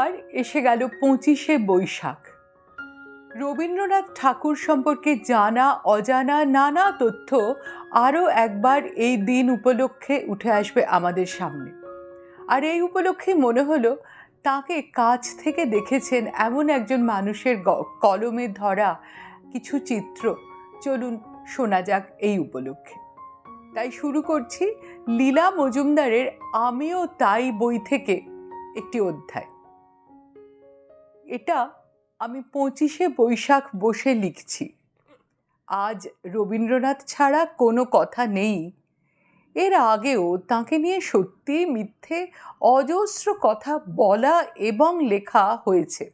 এবার এসে গেল পঁচিশে বৈশাখ। রবীন্দ্রনাথ ঠাকুর সম্পর্কে জানা, অজানা, নানা তথ্য আরও একবার এই দিন উপলক্ষে উঠে আসবে আমাদের সামনে। আর এই উপলক্ষে মনে হলো, তাকে কাছ থেকে দেখেছেন এমন একজন মানুষের কলমে ধরা কিছু চিত্র। চলুন শোনা যাক এই উপলক্ষে। তাই শুরু করছি লীলা মজুমদারের আমিও তাই বই থেকে একটি অধ্যায়। এটা আমি পঁচিশে বৈশাখ বসে লিখছি। আজ রবীন্দ্রনাথ ছাড়া কোনো কথা নেই। এর আগেও তাকে নিয়ে সত্যি মিথ্যে, অজস্র কথা বলা এবং লেখা হয়েছে।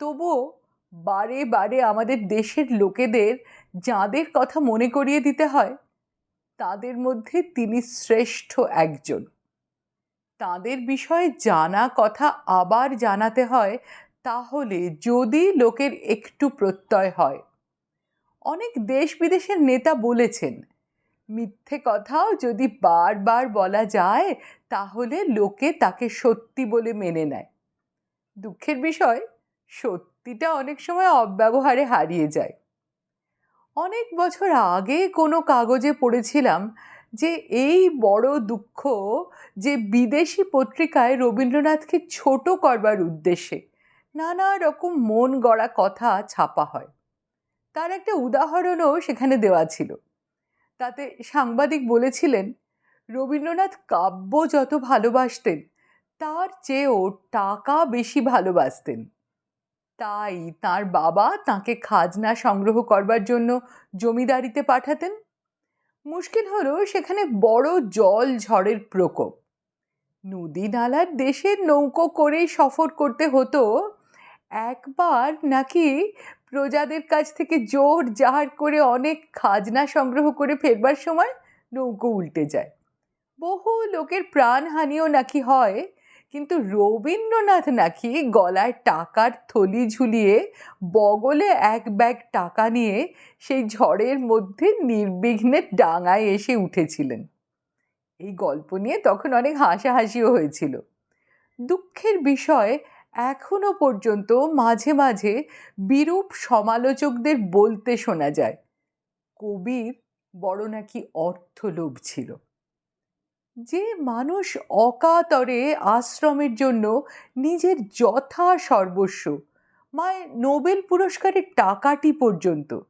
তবুও বারে বারে আমাদের দেশের লোকেদের যাঁদের কথা মনে করিয়ে দিতে হয়, তাদের মধ্যে তিনি শ্রেষ্ঠ একজন। তাদের বিষয়ে জানা কথা আবার জানাতে হয় তাহলে যদি লোকের একটু প্রত্যয় হয়। অনেক দেশ বিদেশের নেতা বলেছেন, মিথ্যে কথাও যদি বারবার বলা যায়, তাহলে লোকে তাকে সত্যি বলে মেনে নেয়। দুঃখের বিষয়, সত্যিটা অনেক সময় অব্যবহারে হারিয়ে যায়। অনেক বছর আগে কোনো কাগজে পড়েছিলাম যে এই বড় দুঃখ যে বিদেশি পত্রিকায় রবীন্দ্রনাথকে ছোট করবার উদ্দেশ্যে নানা রকম মন গড়া কথা ছাপা হয়। তার একটা উদাহরণও সেখানে দেওয়া ছিল। তাতে সাংবাদিক বলেছিলেন, রবীন্দ্রনাথ কাব্য যত ভালোবাসতেন, তার চেয়েও টাকা বেশি ভালোবাসতেন। তাই তার বাবা তাকে খাজনা সংগ্রহ করবার জন্য জমিদারিতে পাঠাতেন। মুশকিল হলো সেখানে বড় জল ঝড়ের প্রকোপ। নদী নালার দেশের নৌকো করেই সফর করতে হতো একবার নাকি প্রজাদের কাছ থেকে জোর জাহার করে অনেক খাজনা সংগ্রহ করে ফেরবার সময় নৌকো উল্টে যায়। বহু লোকের প্রাণহানিও নাকি হয়, কিন্তু রবীন্দ্রনাথ নাকি গলায় টাকার থলি ঝুলিয়ে, বগলে এক ব্যাগ টাকা নিয়ে সেই ঝড়ের মধ্যে নির্বিঘ্নে ডাঙায় এসে উঠেছিলেন। এই গল্প নিয়ে তখন অনেক হাসাহাসিও হয়েছিল। দুঃখের বিষয় এখনও পর্যন্ত মাঝে মাঝে বিরূপ সমালোচকদের বলতে শোনা যায়। কবির বড় নাকি অর্থলোভ ছিল। যে মানুষ অকাতরে আশ্রমের জন্য নিজের যথা সর্বস্ব মায় নোবেল পুরস্কারের টাকাটি পর্যন্ত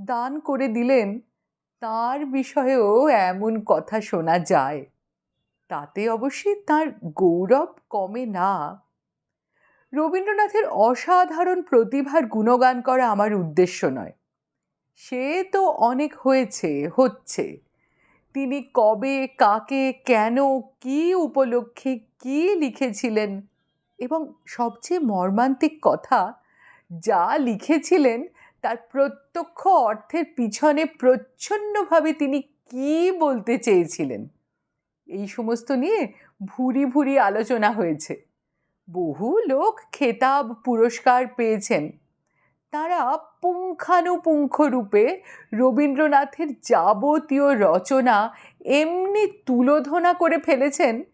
দান করে দিলেন, তার বিষয়েও এমন কথা শোনা যায়। তাতে অবশ্যই তার গৌরব কমে না। রবীন্দ্রনাথের অসাধারণ প্রতিভার গুণগান করা আমার উদ্দেশ্য নয়। সে তো অনেক হয়েছে, হচ্ছে। তিনি কবে, কাকে, কেন, কি উপলক্ষে কি লিখেছিলেন এবং সবচেয়ে মর্মান্তিক কথা, যা লিখেছিলেন তার প্রত্যক্ষ অর্থের পিছনে প্রচ্ছন্নভাবে তিনি কি বলতে চেয়েছিলেন? এই সমস্ত নিয়ে ভুরি ভুরি আলোচনা হয়েছে। বহু লোক খেতাব পুরস্কার পেয়েছেন। তারা পুঙ্খানুপুঙ্খ রূপে রবীন্দ্রনাথের যাবতীয় রচনা এমনি তুলোধনা করে ফেলেছেন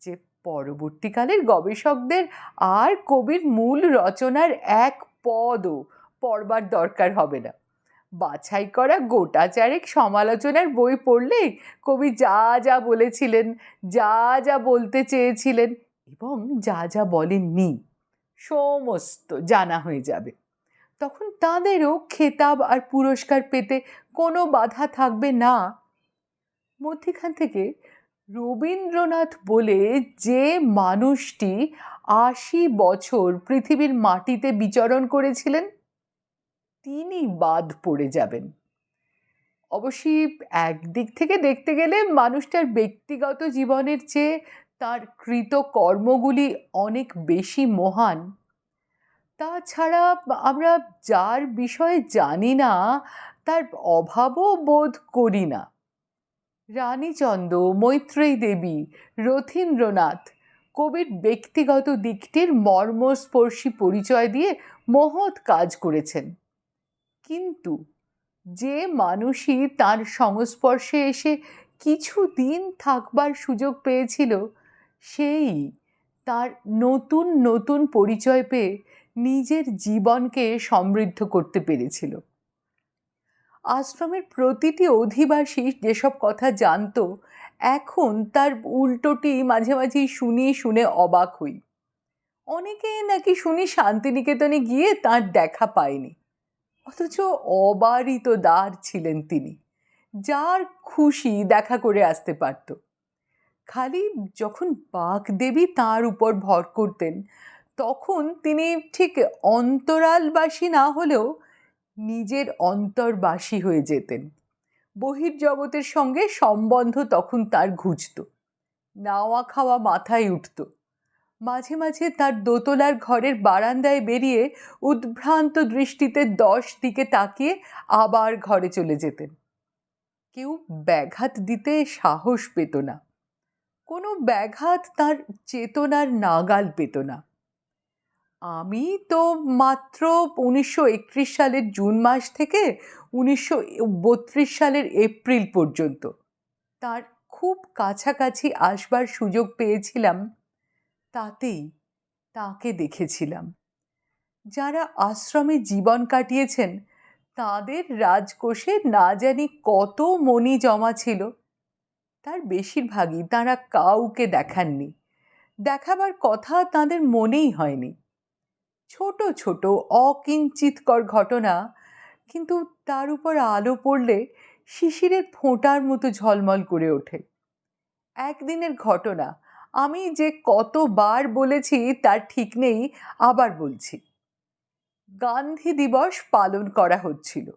যে পরবর্তীকালের গবেষকদের আর কবির মূল রচনার এক পদও পড়বার দরকার হবে না। বাছাই করা গোটা চারেক সমালোচনার বই পড়লেই কবি যা যা বলেছিলেন, যা যা বলতে চেয়েছিলেন এবং যা যা বলেননি, সমস্ত জানা হয়ে যাবে। তখন তাঁদেরও খেতাব আর পুরস্কার পেতে কোনো বাধা থাকবে না। মধ্যিখান থেকে রবীন্দ্রনাথ বলে যে মানুষটি আশি বছর পৃথিবীর মাটিতে বিচরণ করেছিলেন, তিনি বাদ পড়ে যাবেন। অবশ্যই একদিক থেকে দেখতে গেলে মানুষটার ব্যক্তিগত জীবনের চেয়ে তার কৃত কর্মগুলি অনেক বেশি মহান। তাছাড়া আমরা যার বিষয়ে জানি না, তার অভাবও বোধ করি না। রানীচন্দ মৈত্রেয়ী দেবী রথীন্দ্রনাথ কবির ব্যক্তিগত দিকটির মর্মস্পর্শী পরিচয় দিয়ে মহৎ কাজ করেছেন। কিন্তু যে মানুষই তার সংস্পর্শে এসে কিছু দিন থাকবার সুযোগ পেয়েছিল সেই তার নতুন নতুন পরিচয় পেয়ে নিজের জীবনকে সমৃদ্ধ করতে পেরেছিল। আশ্রমের প্রতিটি অধিবাসী যেসব কথা জানতো, এখন তার উল্টোটি মাঝে মাঝেই শুনি শুনে অবাক হই। অনেকে নাকি শুনি শান্তিনিকেতনে গিয়ে তার দেখা পায়নি। অথচ অবারিত দ্বার ছিলেন তিনি, যার খুশি দেখা করে আসতে পারত। খালি যখন বাগদেবী তার উপর ভর করতেন, তখন তিনি ঠিক অন্তরালবাসী না হলেও নিজের অন্তর্বাসী হয়ে যেতেন। বহির্জগতের সঙ্গে সম্বন্ধ তখন তার ঘুচত, নাওয়া খাওয়া মাথায় উঠত। মাঝে মাঝে তার দোতলার ঘরের বারান্দায় বেরিয়ে উদ্ভ্রান্ত দৃষ্টিতে দশ দিকে তাকিয়ে আবার ঘরে চলে যেতেন। কেউ ব্যাঘাত দিতে সাহস পেত না। ব্যাঘাত তার চেতনার নাগাল পেত না। আমি তো মাত্র উনিশশো একত্রিশ সালের জুন মাস থেকে উনিশশো বত্রিশ সালের এপ্রিল পর্যন্ত। তার খুব কাছাকাছি আসবার সুযোগ পেয়েছিলাম, তাতেই তাকে দেখেছিলাম। যারা আশ্রমে জীবন কাটিয়েছেন, তাদের রাজকোষে না জানি কত মণি জমা ছিল। তার বেশিরভাগই তারা কাউকে দেখাননি। দেখাবার কথা তাদের মনেই হয়নি। ছোট ছোট, অকিঞ্চিতকর ঘটনা, কিন্তু তার উপর আলো পড়লে শিশিরের ফোঁটার মতো ঝলমল করে ওঠে। একদিনের ঘটনা, আমি যে কতবার বলেছি তার ঠিক নেই, আবার বলছি। গান্ধী দিবস পালন করা হচ্ছিল।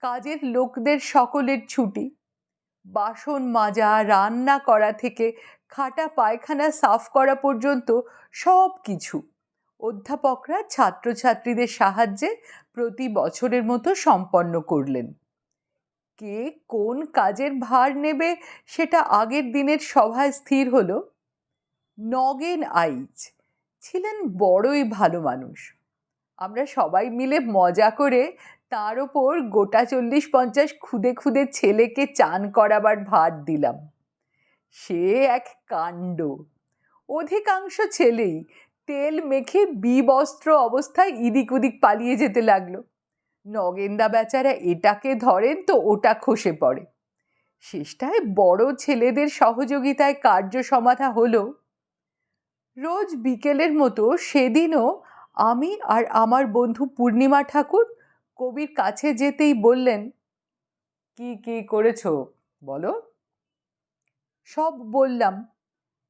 কাজের লোকদের সকলের ছুটি বাসন মাজা, রান্না করা থেকে খাটা পায়খানা সাফ করা পর্যন্ত সব কিছু। অধ্যাপকরা ছাত্রছাত্রীদের সাহায্যে প্রতি বছরের মতো সম্পন্ন করলেন। কে কোন কাজের ভার নেবে সেটা আগের দিনের সভায় স্থির হলো। নগেন আইচ ছিলেন বড়ই ভালো মানুষ। আমরা সবাই মিলে মজা করে তার ওপর গোটা চল্লিশ পঞ্চাশ খুদে খুদে ছেলেকে চান করাবার ভাত দিলাম। সে এক কাণ্ড। অধিকাংশ ছেলেই তেল মেখে বিবস্ত্র অবস্থায় ইদিক উদিক পালিয়ে যেতে লাগল। নগেন্দা বেচারা এটাকে ধরেন তো ওটা খসে পড়ে। শেষটায় বড় ছেলেদের সহযোগিতায় কার্য সমাধা হলো। রোজ বিকেলের মতো সেদিনও আমি আর আমার বন্ধু পূর্ণিমা ঠাকুর কবির কাছে যেতেই বললেন, কি কি করেছ? বলো। সব বললাম।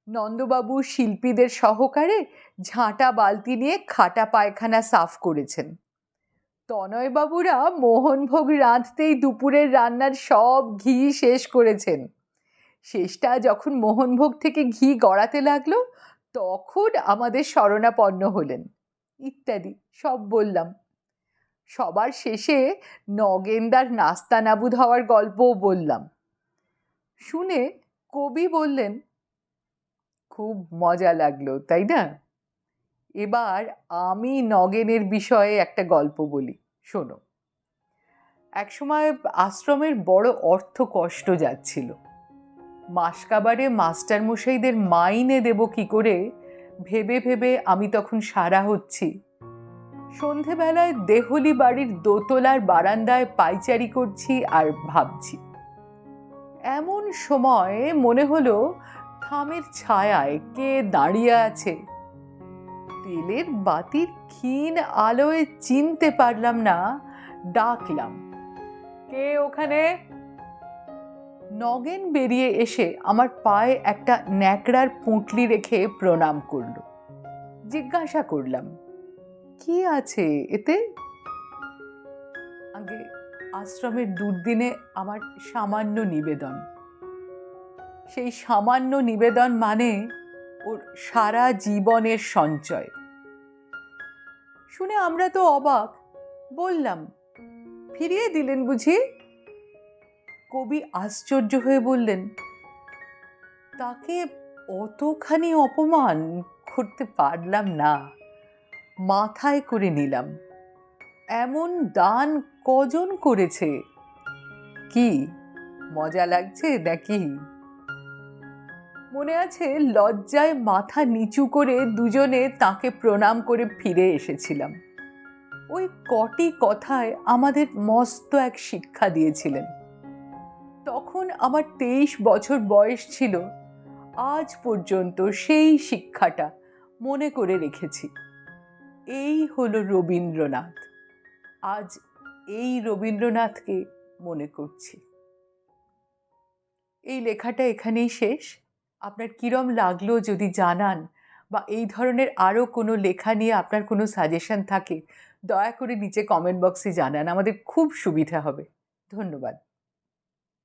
নন্দবাবু শিল্পীদের সহকারে ঝাঁটা বালতি নিয়ে খাটা পায়খানা সাফ করেছেন। তনয়বাবুরা মোহনভোগ রাঁধতেই দুপুরের রান্নার সব ঘি শেষ করেছেন। শেষটা যখন মোহনভোগ থেকে ঘি গড়াতে লাগল, তখন আমাদের শরণাপন্ন হলেন। ইত্যাদি, সব বললাম। সবার শেষে নগেন্দার নাস্তা নাবুদ হওয়ার গল্পও বললাম। শুনে কবি বললেন, খুব মজা লাগল, তাই না? এবার আমি নগেনের বিষয়ে একটা গল্প বলি, শোনো। একসময় আশ্রমের বড় অর্থ কষ্ট যাচ্ছিল। মাসকাবারে মাস্টারমশাইদের মাইনে দেব কি করে ভেবে ভেবে আমি তখন সারা হচ্ছি। সন্ধেবেলায় দেহলি বাড়ির দোতলার বারান্দায় পাইচারি করছি আর ভাবছি। এমন সময় মনে হলো, থামের ছায়ায় কে দাঁড়িয়ে আছে। তেলের বাতির ক্ষীণ আলোয় চিনতে পারলাম না, ডাকলাম, কে ওখানে? নগেন বেরিয়ে এসে আমার পায়ে একটা ন্যাকড়ার পুঁটলি রেখে প্রণাম করল। জিজ্ঞাসা করলাম, কি আছে এতে? আগে আশ্রমের দুর্দিনে আমার সামান্য নিবেদন। সেই সামান্য নিবেদন মানে ওর সারা জীবনের সঞ্চয়। শুনে আমরা তো অবাক, বললাম, ফিরিয়ে দিলেন বুঝি? কবি আশ্চর্য হয়ে বললেন, তাকে অতখানি অপমান করতে পারলাম না। মাথায় করে নিলাম। এমন দান কজন করেছে? কি, মজা লাগছে নাকি? মনে আছে লজ্জায় মাথা নিচু করে দুজনে তাকে প্রণাম করে ফিরে এসেছিলাম। ওই কটি কথায় আমাদের মস্ত এক শিক্ষা দিয়েছিলেন। তখন আমার তেইশ বছর বয়স ছিল। আজ পর্যন্ত সেই শিক্ষাটা মনে করে রেখেছি। এই হলো রবীন্দ্রনাথ। আজ এই রবীন্দ্রনাথকে মনে করছি। এই লেখাটা এখানেই শেষ। আপনার কীরম লাগল যদি জানান বা এই ধরনের আরও কোনো লেখা নিয়ে আপনার কোনো সাজেশন থাকে, দয়া করে নিচে কমেন্ট বক্সে জানান। আমাদের খুব সুবিধা হবে। ধন্যবাদ।